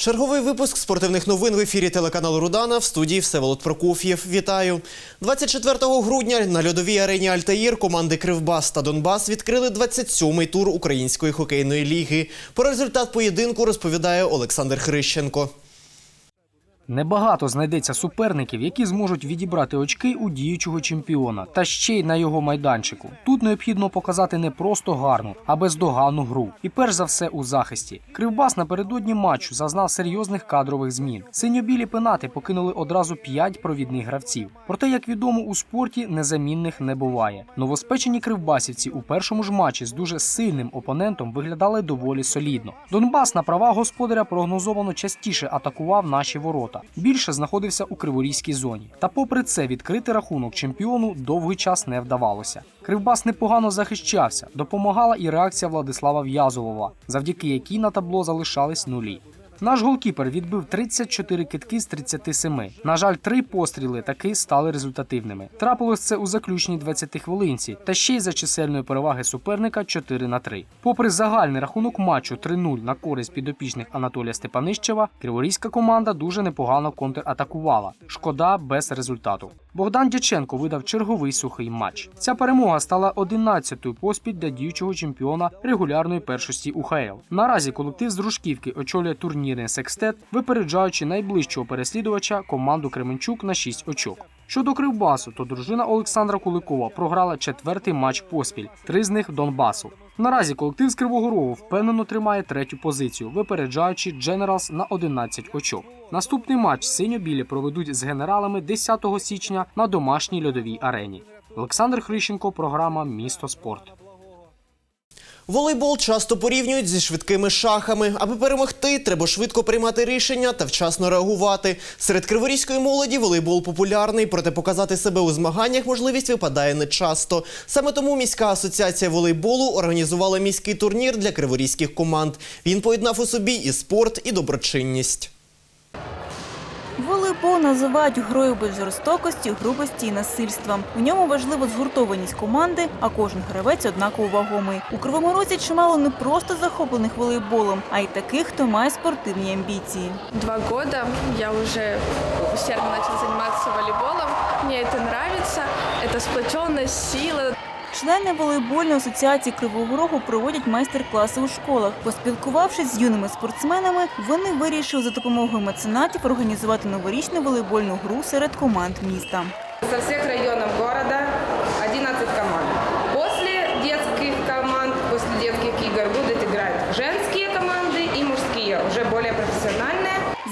Черговий випуск спортивних новин в ефірі телеканалу Рудана в студії Всеволод Прокоф'єв. Вітаю. 24 грудня на льодовій арені Альтаїр команди Кривбас та Донбас відкрили 27-й тур Української хокейної ліги. Про результат поєдинку розповідає Олександр Хрищенко. Небагато знайдеться суперників, які зможуть відібрати очки у діючого чемпіона, та ще й на його майданчику. Тут необхідно показати не просто гарну, а бездоганну гру. І перш за все у захисті. Кривбас напередодні матчу зазнав серйозних кадрових змін. Синьо-білі пенати покинули одразу п'ять провідних гравців. Проте, як відомо, у спорті незамінних не буває. Новоспечені кривбасівці у першому ж матчі з дуже сильним опонентом виглядали доволі солідно. Донбас на права господаря прогнозовано частіше атакував наші ворота. Більше знаходився у криворізькій зоні. Та попри це відкрити рахунок чемпіону довгий час не вдавалося. Кривбас непогано захищався, допомагала і реакція Владислава В'язового, завдяки якій на табло залишались нулі. Наш голкіпер відбив 34 китки з 37. На жаль, три постріли таки стали результативними. Трапилось це у заключній 20 хвилинці, та ще й за чисельної переваги суперника 4 на 3. Попри загальний рахунок матчу 3-0 на користь підопічних Анатолія Степанищева, криворізька команда дуже непогано контратакувала. Шкода без результату. Богдан Дяченко видав черговий сухий матч. Ця перемога стала 11-ю поспіль для діючого чемпіона регулярної першості УХЛ. Наразі колектив з Дружківки очолює турнірний секстет, випереджаючи найближчого переслідувача команду Кременчук на 6 очок. Щодо Кривбасу, то дружина Олександра Куликова програла четвертий матч поспіль, три з них Донбасу. Наразі колектив з Кривого Рогу впевнено тримає третю позицію, випереджаючи Дженералс на 11 очок. Наступний матч синьо-білі проведуть з генералами 10 січня на домашній льодовій арені. Олександр Хрищенко, програма Місто спорт. Волейбол часто порівнюють зі швидкими шахами. Аби перемогти, треба швидко приймати рішення та вчасно реагувати. Серед криворізької молоді волейбол популярний, проте показати себе у змаганнях можливість випадає нечасто. Саме тому міська асоціація волейболу організувала міський турнір для криворізьких команд. Він поєднав у собі і спорт, і доброчинність. Волейбол називають грою без жорстокості, грубості і насильства. У ньому важлива згуртованість команди, а кожен гравець однаково вагомий. У Кривому Розі чимало не просто захоплених волейболом, а й таких, хто має спортивні амбіції. Два года я уже усердно начала заниматься волейболом. Мне это нравится. Это сплоченность, сила. Члени волейбольної асоціації Кривого Рогу проводять майстер-класи у школах. Поспілкувавшись з юними спортсменами, вони вирішили за допомогою меценатів організувати новорічну волейбольну гру серед команд міста. Со всех районов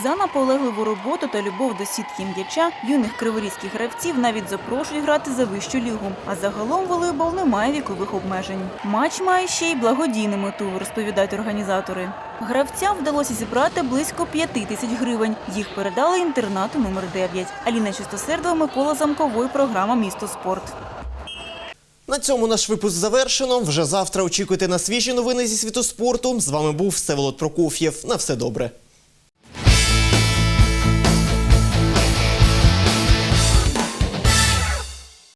За наполегливу роботу та любов до сітки м'яча юних криворізьких гравців навіть запрошують грати за вищу лігу. А загалом волейбол не має вікових обмежень. Матч має ще й благодійну мету, розповідають організатори. Гравцям вдалося зібрати близько п'яти тисяч гривень. Їх передали інтернату номер 9. Аліна Чистосердова, Микола Замковий, програма Місто спорт. На цьому наш випуск завершено. Вже завтра очікуйте на свіжі новини зі світу спорту. З вами був Всеволод Прокоф'єв. На все добре.